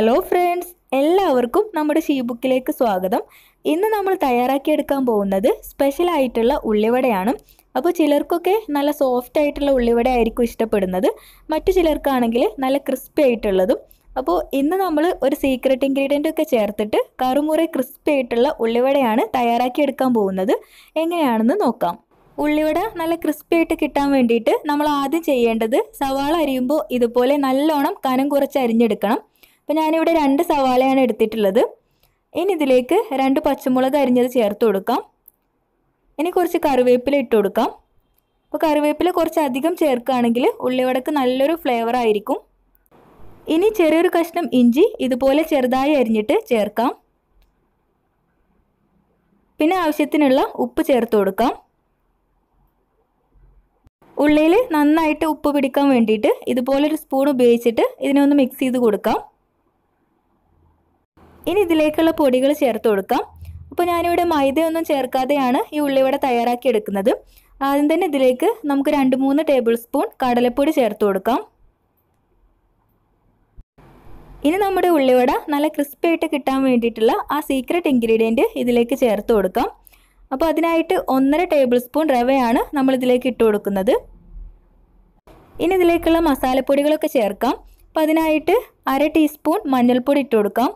Hello friends എല്ലാവർക്കും നമ്മുടെ she ബുക്കിലേക്ക് സ്വാഗതം. ഇന്ന് നമ്മൾ തയ്യാറാക്കിയെടുക്കാൻ പോകുന്നത് സ്പെഷ്യൽ ആയിട്ടുള്ള ഉള്ളിവടയാണ്. അപ്പോൾ ചിലർക്കൊക്കെ നല്ല സോഫ്റ്റ് ആയിട്ടുള്ള ഉള്ളിവട ആയിരിക്കും ഇഷ്ടപ്പെടുന്നത്. മറ്റു ചിലർക്കാണെങ്കിൽ നല്ല ക്രിസ്പി ആയിട്ടുള്ളതും. അപ്പോൾ ഇന്ന് നമ്മൾ ഒരു സീക്രട്ട് ഇൻഗ്രീഡിയന്റ് ഒക്കെ ചേർത്തിട്ട് കറുമുറി ക്രിസ്പി ആയിട്ടുള്ള ഉള്ളിവടയാണ് തയ്യാറാക്കിയെടുക്കാൻ പോകുന്നത്. എങ്ങനെയാണെന്ന് നോക്കാം. ഉള്ളിവട നല്ല ക്രിസ്പി ആയിട്ട് കിട്ടാൻ വേണ്ടിയിട്ട് നമ്മൾ ആദ്യം ചെയ്യേണ്ടത് സവാള അരിയുമ്പോൾ ഇതുപോലെ നല്ലോണം കനം കുറച്ച് അരിഞ്ഞെടുക്കണം. അപ്പോൾ ഞാനിവിടെ രണ്ട് സവാളയാണ് എടുത്തിട്ടുള്ളത്. ഇനി ഇതിലേക്ക് രണ്ട് പച്ചമുളക് അരിഞ്ഞത് ചേർത്ത് കൊടുക്കാം. ഇനി കുറച്ച് കറിവേപ്പില ഇട്ട് കൊടുക്കാം. അപ്പോൾ കറിവേപ്പില കുറച്ച് അധികം ചേർക്കുകയാണെങ്കിൽ ഉള്ളിവടക്ക് നല്ലൊരു ഫ്ലേവർ ആയിരിക്കും. ഇനി ചെറിയൊരു കഷ്ണം ഇഞ്ചി ഇതുപോലെ ചെറുതായി അരിഞ്ഞിട്ട് ചേർക്കാം. പിന്നെ ആവശ്യത്തിനുള്ള ഉപ്പ് ചേർത്ത് കൊടുക്കാം. ഉള്ളിയിൽ നന്നായിട്ട് ഉപ്പ് പിടിക്കാൻ വേണ്ടിയിട്ട് ഇതുപോലൊരു സ്പൂൺ ഉപയോഗിച്ചിട്ട് ഇതിനെ ഒന്ന് മിക്സ് ചെയ്ത് കൊടുക്കാം. ഇനി ഇതിലേക്കുള്ള പൊടികൾ ചേർത്ത് കൊടുക്കാം. അപ്പോൾ ഞാനിവിടെ മൈദയൊന്നും ചേർക്കാതെയാണ് ഈ ഉള്ളിവട തയ്യാറാക്കി എടുക്കുന്നത്. ആദ്യം തന്നെ ഇതിലേക്ക് നമുക്ക് രണ്ട് മൂന്ന് ടേബിൾ സ്പൂൺ കടലപ്പൊടി ചേർത്ത് കൊടുക്കാം. ഇനി നമ്മുടെ ഉള്ളിവട നല്ല ക്രിസ്പി ആയിട്ട് കിട്ടാൻ വേണ്ടിയിട്ടുള്ള ആ സീക്രട്ട് ഇൻഗ്രീഡിയന്റ് ഇതിലേക്ക് ചേർത്ത് കൊടുക്കാം. അപ്പോൾ അതിനായിട്ട് ഒന്നര ടേബിൾ സ്പൂൺ റവയാണ് നമ്മൾ ഇതിലേക്ക് ഇട്ട് കൊടുക്കുന്നത്. ഇനി ഇതിലേക്കുള്ള മസാലപ്പൊടികളൊക്കെ ചേർക്കാം. അപ്പോൾ അതിനായിട്ട് അര ടീസ്പൂൺ മഞ്ഞൾപ്പൊടി ഇട്ട് കൊടുക്കാം.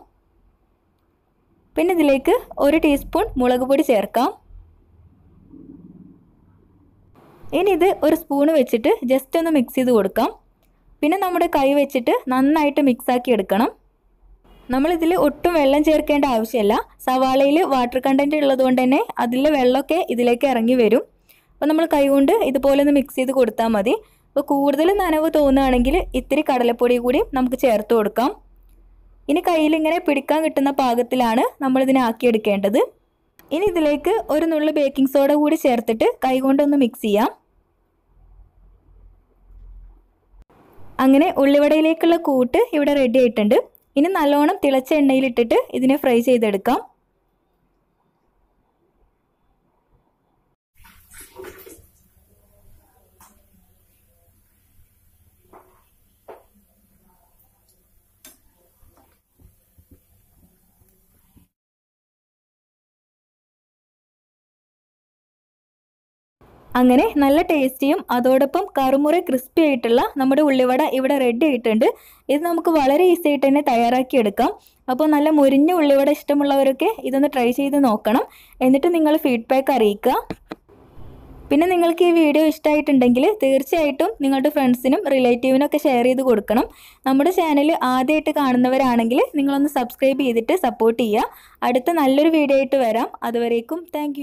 പിന്നെ ഇതിലേക്ക് ഒരു ടീസ്പൂൺ മുളക് പൊടി ചേർക്കാം. ഇനി ഇത് ഒരു സ്പൂണ് വെച്ചിട്ട് ജസ്റ്റ് ഒന്ന് മിക്സ് ചെയ്ത് കൊടുക്കാം. പിന്നെ നമ്മുടെ കൈ വെച്ചിട്ട് നന്നായിട്ട് മിക്സാക്കി എടുക്കണം. നമ്മളിതിൽ ഒട്ടും വെള്ളം ചേർക്കേണ്ട ആവശ്യമില്ല. സവാളയിൽ വാട്ടർ കണ്ടന്റ് ഉള്ളതുകൊണ്ട് തന്നെ അതിലെ വെള്ളമൊക്കെ ഇതിലേക്ക് ഇറങ്ങി വരും. അപ്പോൾ നമ്മൾ കൈ കൊണ്ട് ഇതുപോലെ ഒന്ന് മിക്സ് ചെയ്ത് കൊടുത്താൽ മതി. അപ്പോൾ കൂടുതൽ നനവ് തോന്നുകയാണെങ്കിൽ ഇത്തിരി കടലപ്പൊടി കൂടി നമുക്ക് ചേർത്ത് കൊടുക്കാം. ഇനി കയ്യിൽ ഇങ്ങനെ പിടിക്കാൻ കിട്ടുന്ന പാകത്തിലാണ് നമ്മൾ ഇതിനെ ആക്കിയെടുക്കേണ്ടത്. ഇനി ഇതിലേക്ക് ഒരു നുള്ളു ബേക്കിംഗ് സോഡ കൂടി ചേർത്തിട്ട് കൈകൊണ്ടൊന്ന് മിക്സ് ചെയ്യാം. അങ്ങനെ ഉള്ളിവടയിലേക്കുള്ള കൂട്ട് ഇവിടെ റെഡി ആയിട്ടുണ്ട്. ഇനി നല്ലോണം തിളച്ച എണ്ണയിലിട്ടിട്ട് ഇതിനെ ഫ്രൈ ചെയ്തെടുക്കാം. അങ്ങനെ നല്ല ടേസ്റ്റിയും അതോടൊപ്പം കറുമുറി ക്രിസ്പി ആയിട്ടുള്ള നമ്മുടെ ഉള്ളിവട ഇവിടെ റെഡി ആയിട്ടുണ്ട്. ഇത് നമുക്ക് വളരെ ഈസി ആയിട്ട് തന്നെ തയ്യാറാക്കിയെടുക്കാം. അപ്പോൾ നല്ല മുരിഞ്ഞ ഉള്ളിവട ഇഷ്ടമുള്ളവരൊക്കെ ഇതൊന്ന് ട്രൈ ചെയ്ത് നോക്കണം. എന്നിട്ട് നിങ്ങൾ ഫീഡ്ബാക്ക് അറിയിക്കുക. പിന്നെ നിങ്ങൾക്ക് ഈ വീഡിയോ ഇഷ്ടമായിട്ടുണ്ടെങ്കിൽ തീർച്ചയായിട്ടും നിങ്ങളുടെ ഫ്രണ്ട്സിനും റിലേറ്റീവിനും ഒക്കെ ഷെയർ ചെയ്ത് കൊടുക്കണം. നമ്മുടെ ചാനൽ ആദ്യമായിട്ട് കാണുന്നവരാണെങ്കിൽ നിങ്ങളൊന്ന് സബ്സ്ക്രൈബ് ചെയ്തിട്ട് സപ്പോർട്ട് ചെയ്യുക. അടുത്ത നല്ലൊരു വീഡിയോ ആയിട്ട് വരാം. അതുവരേക്കും താങ്ക്